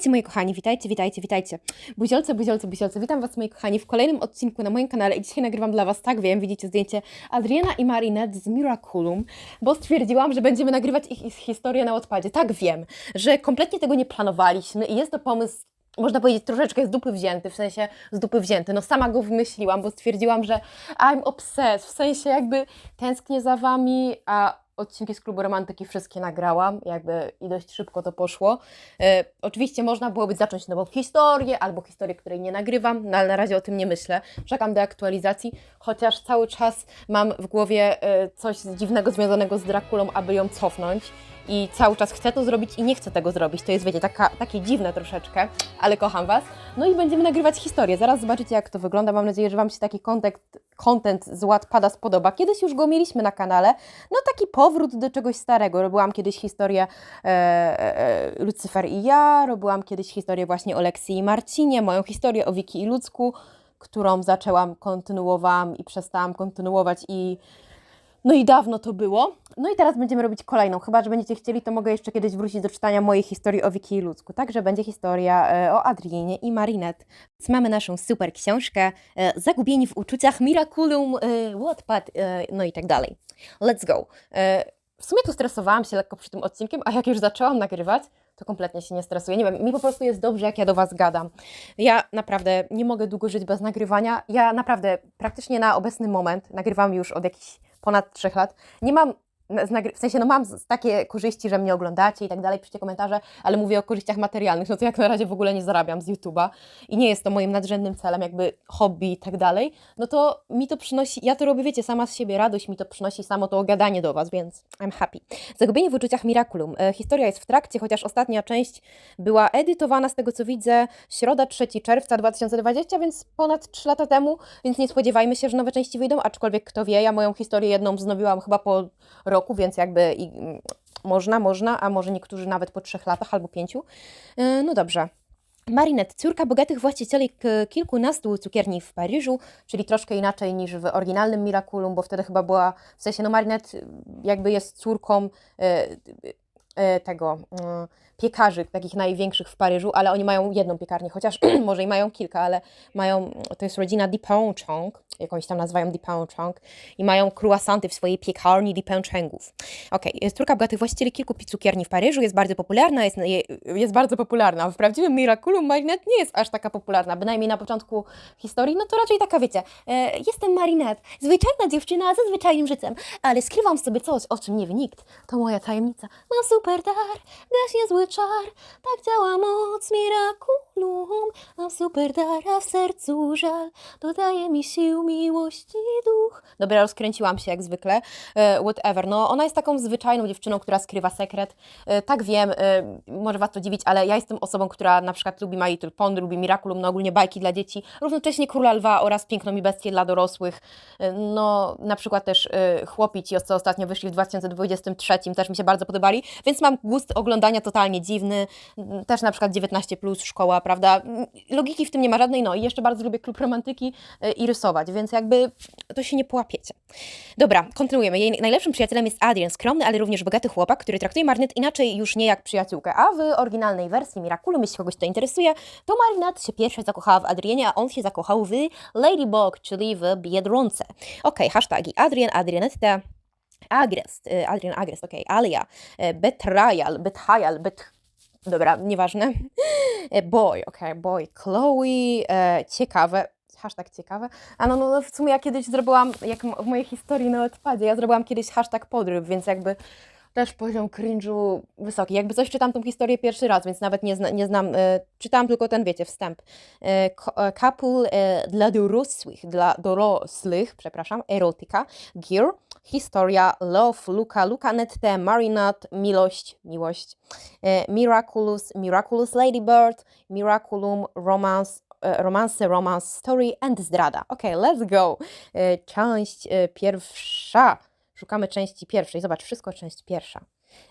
Witajcie moi kochani, witajcie, witajcie, witajcie. Buziolce, buziolce, buziolce. Witam Was moi kochani w kolejnym odcinku na moim kanale i dzisiaj nagrywam dla Was, tak wiem, widzicie zdjęcie Adriana i Marinette z Miraculum, bo stwierdziłam, że będziemy nagrywać ich, historię na odpadzie. Tak wiem, że kompletnie tego nie planowaliśmy i jest to pomysł można powiedzieć, troszeczkę z dupy wzięty, w sensie z dupy wzięty. No sama go wymyśliłam, bo stwierdziłam, że I'm obsessed, w sensie jakby tęsknię za Wami, a odcinki z Klubu Romantyki wszystkie nagrałam, jakby i dość szybko to poszło. E, oczywiście można byłoby zacząć nową historię, albo historię, której nie nagrywam, no ale na razie o tym nie myślę. Czekam do aktualizacji, chociaż cały czas mam w głowie e, coś dziwnego związanego z Drakulą, aby ją cofnąć. I cały czas chcę to zrobić i nie chcę tego zrobić. To jest, wiecie, taka, takie dziwne troszeczkę, ale kocham Was. No i będziemy nagrywać historię. Zaraz zobaczycie, jak to wygląda. Mam nadzieję, że Wam się taki content, content z Wattpada spodoba. Kiedyś już go mieliśmy na kanale. No taki powrót do czegoś starego. Robiłam kiedyś historię e, e, Lucyfer i ja, robiłam kiedyś historię właśnie o Leksji i Marcinie, moją historię o Wiki i Ludzku, którą zaczęłam, kontynuowałam i przestałam kontynuować i no i dawno to było. No i teraz będziemy robić kolejną. Chyba, że będziecie chcieli, to mogę jeszcze kiedyś wrócić do czytania mojej historii o Wiki i Ludzku. Także będzie historia e, o Adrienie i Marinette. Więc mamy naszą super książkę e, Zagubieni w uczuciach, Miraculum, e, Wattpad, no i tak dalej. Let's go. W sumie tu stresowałam się lekko przy tym odcinkiem, a jak już zaczęłam nagrywać, to kompletnie się nie stresuję. Nie wiem, mi po prostu jest dobrze, jak ja do Was gadam. Ja naprawdę nie mogę długo żyć bez nagrywania. Ja naprawdę praktycznie na obecny moment nagrywam już od jakichś ponad trzech lat. Nie mam w sensie, no mam takie korzyści, że mnie oglądacie i tak dalej, piszcie komentarze, ale mówię o korzyściach materialnych, no to jak na razie w ogóle nie zarabiam z YouTube'a i nie jest to moim nadrzędnym celem, jakby hobby i tak dalej, no to mi to przynosi, ja to robię, wiecie, sama z siebie radość mi to przynosi, samo to gadanie do Was, więc I'm happy. Zagubienie w uczuciach Miraculum. E, historia jest w trakcie, chociaż ostatnia część była edytowana, z tego co widzę, środa 3 czerwca 2020, więc ponad 3 lata temu, więc nie spodziewajmy się, że nowe części wyjdą, aczkolwiek kto wie, ja moją historię jedną wznowiłam chyba po roku, roku, więc jakby i, mm, można, można, a może niektórzy nawet po trzech latach albo pięciu. E, no dobrze. Marinette, córka bogatych właścicieli kilkunastu cukierni w Paryżu, czyli troszkę inaczej niż w oryginalnym Miraculum, bo wtedy chyba była, w sensie, no Marinette jakby jest córką e, e, tego mm, piekarzy, takich największych w Paryżu, ale oni mają jedną piekarnię, chociaż może i mają kilka, ale mają, to jest rodzina Dupont-Chong, jakąś tam nazywają Dupont-Chong i mają croissanty w swojej piekarni Dupont-Chengów. Okej, okay. córka bogatych właścicieli kilku cukierni w Paryżu, jest bardzo popularna, jest, jest bardzo popularna. W prawdziwym Miraculum Marinette nie jest aż taka popularna, bynajmniej na początku historii, no to raczej taka, wiecie, e, jestem Marinette, zwyczajna dziewczyna ze zwyczajnym życiem, ale skrywam sobie coś, o czym nie wie nikt. To moja tajemnica. Mam super dar, gaśnie zły czar, tak działa moc Miraculum. Dar, a w sercu żal, dodaje mi sił miłości duch. Dobra, rozkręciłam się jak zwykle. E, whatever. No, ona jest taką zwyczajną dziewczyną, która skrywa sekret. E, tak wiem, e, może Was to dziwić, ale ja jestem osobą, która na przykład lubi My Little Pony, lubi Miraculum, no ogólnie bajki dla dzieci, równocześnie Króla Lwa oraz Piękną i Bestię dla dorosłych. No, na przykład też Chłopi ci, co ostatnio wyszli w 2023, też mi się bardzo podobali, więc mam gust oglądania totalnie dziwny. Też na przykład 19 plus szkoła, prawda? Logiki w tym nie ma żadnej, no i jeszcze bardzo lubię klub romantyki e, i rysować, więc jakby to się nie połapiecie. Dobra, kontynuujemy. Jej najlepszym przyjacielem jest Adrian, skromny, ale również bogaty chłopak, który traktuje Marinette inaczej już nie jak przyjaciółkę. A w oryginalnej wersji Miraculum, jeśli kogoś to interesuje, to Marinette się pierwsza zakochała w Adrianie, a on się zakochał w Ladybug, czyli w Biedronce. Okej, okay, Adrian, Adrianetta, Agrest, y, Adrian Agrest, okej, okay, Alia, y, Betrayal, Betrayal, Bet... Dobra, nieważne. Y, boy, okay, boy, Chloe, e, ciekawe, hashtag ciekawe. A no, no, w sumie ja kiedyś zrobiłam, jak w mojej historii na odpadzie, ja zrobiłam kiedyś hashtag podryw, więc jakby też poziom cringe'u wysoki. Jakby coś czytam tą historię pierwszy raz, więc nawet nie, zna, nie znam, y, czytałam tylko ten, wiecie, wstęp. Y, couple y, dla dorosłych, dla dorosłych, przepraszam, erotyka, gear, historia, love, Luka, Luka Nette, Marinat, miłość, miłość, y, Miraculous, Miraculous Ladybird, Miraculum, Romance, romance, romance, story and zdrada. Ok, let's go. Część pierwsza Szukamy części pierwszej. Zobacz, wszystko część pierwsza.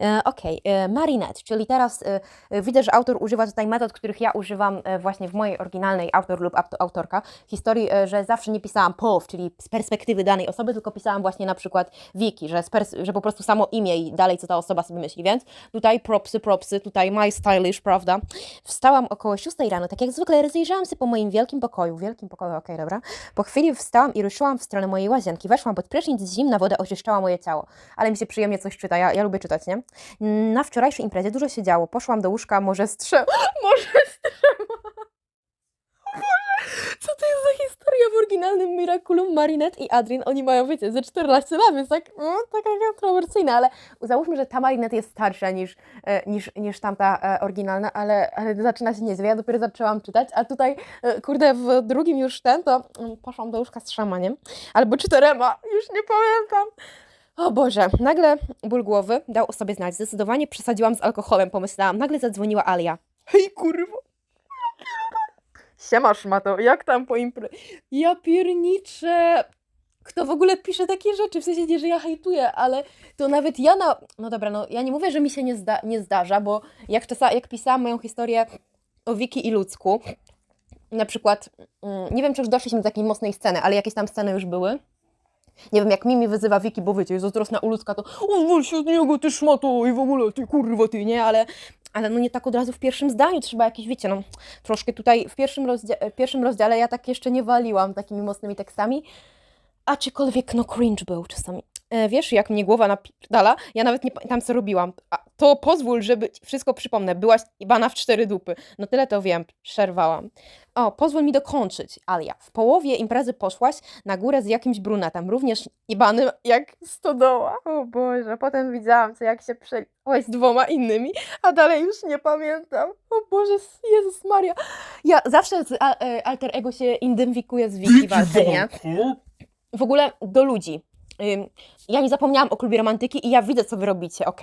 E, Okej, e, Marinette, czyli teraz e, widzę, że autor używa tutaj metod, których ja używam właśnie w mojej oryginalnej autor lub auto- autorka historii, że zawsze nie pisałam POW, czyli z perspektywy danej osoby, tylko pisałam właśnie na przykład wiki, że, że po prostu samo imię i dalej co ta osoba sobie myśli, więc tutaj propsy, propsy, tutaj my stylish, prawda? Wstałam około 6 rano, tak jak zwykle rozejrzałam się po moim wielkim pokoju, wielkim pokoju, okej, dobra. Po chwili wstałam i ruszyłam w stronę mojej łazienki, weszłam pod prysznic, zimna woda oczyszczała moje ciało, ale mi się przyjemnie coś czyta, ja, ja lubię czytać, nie? Na wczorajszej imprezie dużo się działo. Poszłam do łóżka, może strzem... Może strzema. Co to jest za historia w oryginalnym Miraculum? Marinette i Adrian, oni mają, wiecie, ze 14 lat, więc tak, no, taka kontrowersyjna, ale załóżmy, że ta Marinette jest starsza niż, e, niż, niż tamta e, oryginalna, ale, ale zaczyna się nieźle. Ja dopiero zaczęłam czytać, a tutaj, e, kurde, w drugim już ten, to mm, poszłam do łóżka z szamaniem, albo czy to Rema, już nie pamiętam. O Boże, nagle ból głowy dał o sobie znać. Zdecydowanie przesadziłam z alkoholem, pomyślałam. Nagle zadzwoniła Alia. Hej, kurwa. Siema, szmato, jak tam po impre... Ja pierniczę. Kto w ogóle pisze takie rzeczy? W sensie nie, że ja hejtuję, ale to nawet ja na... No dobra, no ja nie mówię, że mi się nie, zda... nie zdarza, bo jak, czasa... jak pisałam moją historię o Wiki i ludzku, na przykład, mm, nie wiem, czy już doszliśmy do takiej mocnej sceny, ale jakieś tam sceny już były. Nie wiem, jak Mimi wyzywa Wiki, bo wiecie, jest zazdrosna u ludzka, to uzwól się od niego, ty szmato i w ogóle, ty kurwa, ty, nie? Ale, ale no nie tak od razu w pierwszym zdaniu, trzeba jakieś, wiecie, no troszkę tutaj w pierwszym, rozdzia- w pierwszym rozdziale ja tak jeszcze nie waliłam takimi mocnymi tekstami, aczkolwiek no cringe był czasami. E, wiesz, jak mnie głowa napierdala, ja nawet nie pamiętam, co robiłaam. A to pozwól, żeby ci wszystko przypomnę. Byłaś bana w cztery dupy. No tyle to wiem, przerwałam. O, pozwól mi dokończyć, Alia. W połowie imprezy poszłaś na górę z jakimś brunetem, również ibanym jak stodoła. O Boże, potem widziałam, co jak się przeliłaś z dwoma innymi, a dalej już nie pamiętam. O Boże, Jezus Maria. Ja zawsze z e, alter ego się identyfikuję z Wiki walce, nie? w ogóle do ludzi. Ja nie zapomniałam o klubie romantyki i ja widzę, co wy robicie, ok?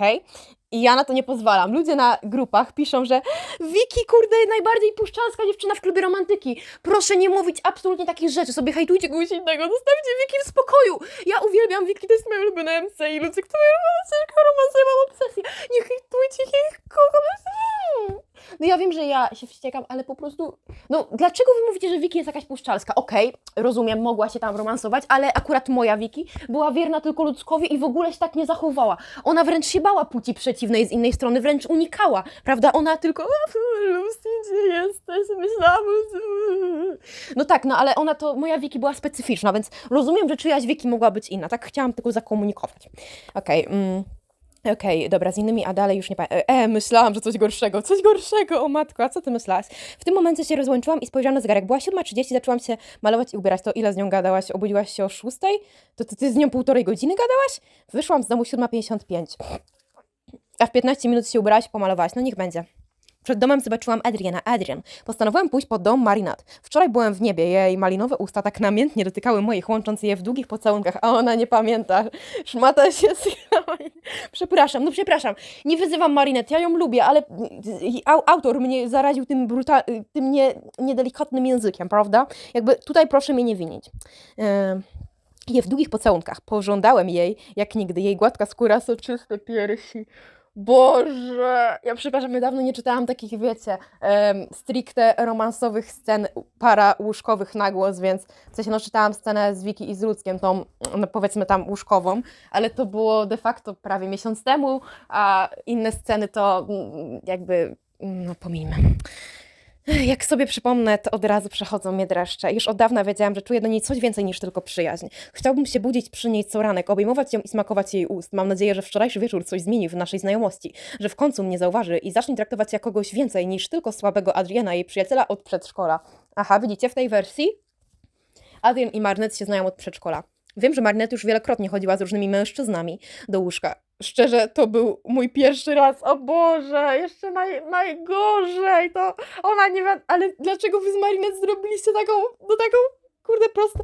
I ja na to nie pozwalam. Ludzie na grupach piszą, że Wiki, kurde, najbardziej puszczalska dziewczyna w klubie romantyki. Proszę nie mówić absolutnie takich rzeczy. Sobie hejtujcie kogoś innego. Zostawcie Wiki w spokoju. Ja uwielbiam Wiki, to jest moja ulubiona MC i ludzie, romantyka, romans, ja mam obsesję. Nie hejtujcie jej kogo. No ja wiem, że ja się wściekam, ale po prostu... No, dlaczego wy mówicie, że Wiki jest jakaś puszczalska? Okej, rozumiem, mogła się tam romansować, ale akurat moja Wiki była wierna tylko ludzkowi i w ogóle się tak nie zachowała. Ona wręcz się bała płci przeciwnej z innej strony, wręcz unikała, prawda? Ona tylko, Lucy, gdzie jesteś? Myślałam... No tak, no ale ona to, moja Wiki była specyficzna, więc rozumiem, że czyjaś Wiki mogła być inna. Tak chciałam tylko zakomunikować. Okej, mm. Okej, dobra, z innymi, a dalej już nie pamiętam. E, myślałam, że coś gorszego, coś gorszego, o matko, a co ty myślałaś? W tym momencie się rozłączyłam i spojrzałam na zegarek. Była 7.30, zaczęłam się malować i ubierać. To ile z nią gadałaś? Obudziłaś się o 6? To ty, ty z nią półtorej godziny gadałaś? Wyszłam z domu 7.55. A w 15 minut się ubrałaś pomalowałaś. No niech będzie. Przed domem zobaczyłam Adriana. Adrian. Postanowiłam pójść pod dom Marinat. Wczoraj byłem w niebie. Jej malinowe usta tak namiętnie dotykały moich, łącząc je w długich pocałunkach, a ona nie pamięta. Szmata się schylała. Przepraszam, no przepraszam. Nie wyzywam Marinette, ja ją lubię, ale au- autor mnie zaraził tym, bruta- tym nie, niedelikatnym językiem, prawda? Jakby tutaj proszę mnie nie winić. Je w długich pocałunkach. Pożądałem jej, jak nigdy, jej gładka skóra, soczyste piersi. Boże, ja przepraszam, ja dawno nie czytałam takich, wiecie, em, stricte romansowych scen para łóżkowych na głos, więc w sensie no czytałam scenę z Wiki i z Ludzkiem, tą no, powiedzmy tam łóżkową, ale to było de facto prawie miesiąc temu, a inne sceny to mm, jakby, no pomijmy. Jak sobie przypomnę, to od razu przechodzą mnie dreszcze. Już od dawna wiedziałam, że czuję do niej coś więcej niż tylko przyjaźń. Chciałbym się budzić przy niej co ranek, obejmować ją i smakować jej ust. Mam nadzieję, że wczorajszy wieczór coś zmieni w naszej znajomości, że w końcu mnie zauważy i zacznie traktować jak kogoś więcej niż tylko słabego Adriana, jej przyjaciela od przedszkola. Aha, widzicie w tej wersji? Adrian i Marnet się znają od przedszkola. Wiem, że Marnet już wielokrotnie chodziła z różnymi mężczyznami do łóżka. Szczerze, to był mój pierwszy raz. O Boże, jeszcze naj, najgorzej. To ona nie wie, ale dlaczego wy z Marinet zrobiliście taką, no taką, kurde, prosto.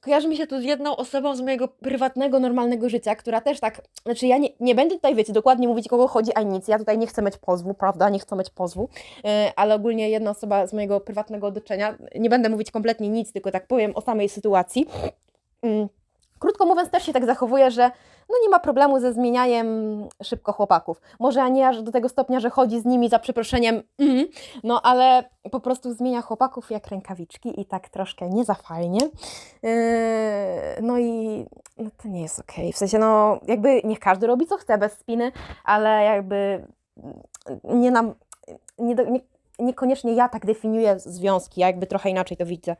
Kojarzy mi się to z jedną osobą z mojego prywatnego, normalnego życia, która też tak, znaczy ja nie, nie będę tutaj, wiecie, dokładnie mówić, kogo chodzi, ani nic. Ja tutaj nie chcę mieć pozwu, prawda, nie chcę mieć pozwu, yy, ale ogólnie jedna osoba z mojego prywatnego otoczenia, nie będę mówić kompletnie nic, tylko tak powiem o samej sytuacji. Yy, Krótko mówiąc, też się tak zachowuje, że no nie ma problemu ze zmienianiem szybko chłopaków. Może nie aż do tego stopnia, że chodzi z nimi za przeproszeniem, mm, no ale po prostu zmienia chłopaków jak rękawiczki i tak troszkę nie za fajnie. Yy, no i no to nie jest okej. W sensie, no jakby niech każdy robi co chce bez spiny, ale jakby nie nam, nie, nie, niekoniecznie ja tak definiuję związki, ja jakby trochę inaczej to widzę.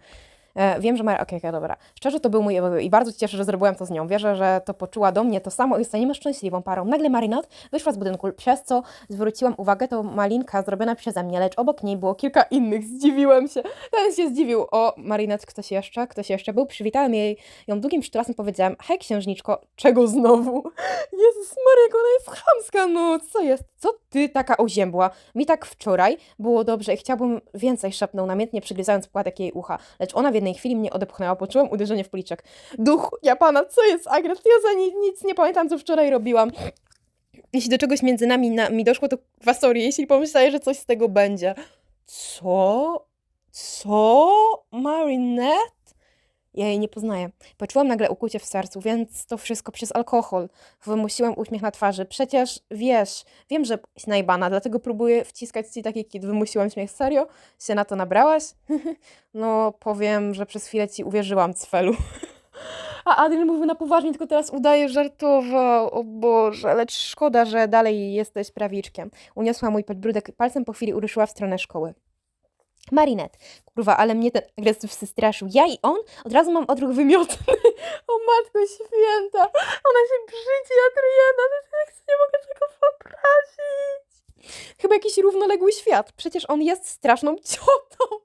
E, Wiem, że Maria, okej, okej, dobra. Szczerze to był mój i bardzo cieszę, że zrobiłem to z nią. Wierzę, że to poczuła do mnie to samo i staniemy szczęśliwą parą. Nagle Marinat wyszła z budynku, przez co zwróciłam uwagę, to malinka zrobiona przeze mnie, lecz obok niej było kilka innych. Zdziwiłem się. Ten się zdziwił. O, Marinat, ktoś jeszcze? Ktoś jeszcze był? Przywitałem jej ją długim szturasem, powiedziałem, hej księżniczko, czego znowu? Jezus Maria, jak ona jest chamska, no co jest? Co ty taka oziębła? Mi tak wczoraj było dobrze i chciałbym więcej, szepnął namiętnie, przygryzając płatek jej ucha. Lecz ona w jednej chwili mnie odepchnęła, poczułem uderzenie w policzek. Duch, ja pana, co jest Agnes? Ja za nic, nic nie pamiętam, co wczoraj robiłam. Jeśli do czegoś między nami na, mi doszło, to kwa sorry, jeśli pomyślałeś, że coś z tego będzie. Co? Co? Marinette? Ja jej nie poznaję. Poczułam nagle ukłucie w sercu, więc to wszystko przez alkohol. Wymusiłam uśmiech na twarzy. Przecież wiesz, wiem, że jesteś najbana, dlatego próbuję wciskać ci taki kit. Wymusiłam śmiech. Serio? Się na to nabrałaś? no, powiem, że przez chwilę ci uwierzyłam, Cfelu. A Adrian mówił na poważnie, tylko teraz udaje, żartował. O Boże, lecz szkoda, że dalej jesteś prawiczkiem. Uniosła mój podbródek, palcem po chwili uruszyła w stronę szkoły. Marinette. Kurwa, ale mnie ten agresyw straszył. Ja i on od razu mam odruch wymiotny. o matko święta. Ona się brzydzi, Adriana. Ja nie mogę tego wyobrazić. Chyba jakiś równoległy świat. Przecież on jest straszną ciotą.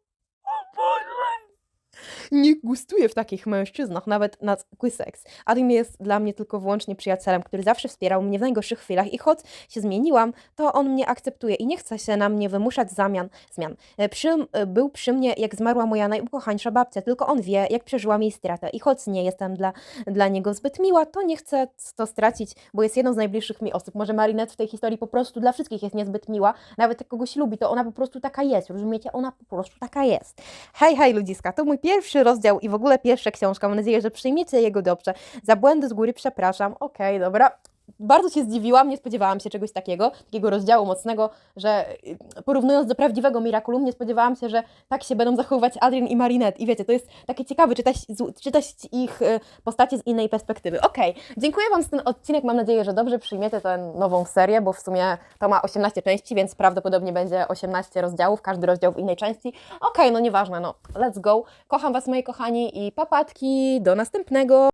Nie gustuję w takich mężczyznach, nawet na zwykły seks. Adam jest dla mnie tylko wyłącznie przyjacielem, który zawsze wspierał mnie w najgorszych chwilach i choć się zmieniłam, to on mnie akceptuje i nie chce się na mnie wymuszać zamian, zmian. E, Przy, e, był przy mnie, jak zmarła moja najukochańsza babcia, tylko on wie, jak przeżyłam jej stratę i choć nie jestem dla, dla niego zbyt miła, to nie chcę to stracić, bo jest jedną z najbliższych mi osób. Może Marinette w tej historii po prostu dla wszystkich jest niezbyt miła, nawet jak kogoś lubi, to ona po prostu taka jest, rozumiecie? Ona po prostu taka jest. Hej, hej ludziska, to mój pierwszy rozdział i w ogóle pierwsza książka. Mam nadzieję, że przyjmiecie jego dobrze. Za błędy z góry przepraszam. Okej, dobra. Bardzo się zdziwiłam, nie spodziewałam się czegoś takiego, takiego rozdziału mocnego, że y, porównując do prawdziwego Miraculum, nie spodziewałam się, że tak się będą zachowywać Adrian i Marinette. I wiecie, to jest takie ciekawe, czytać, czytać ich y, postacie z innej perspektywy. Okej, dziękuję Wam za ten odcinek. Mam nadzieję, że dobrze przyjmiecie tę nową serię, bo w sumie to ma 18 części, więc prawdopodobnie będzie 18 rozdziałów, każdy rozdział w innej części. Okej, no nieważne, no let's go. Kocham Was, moi kochani i papatki. Do następnego.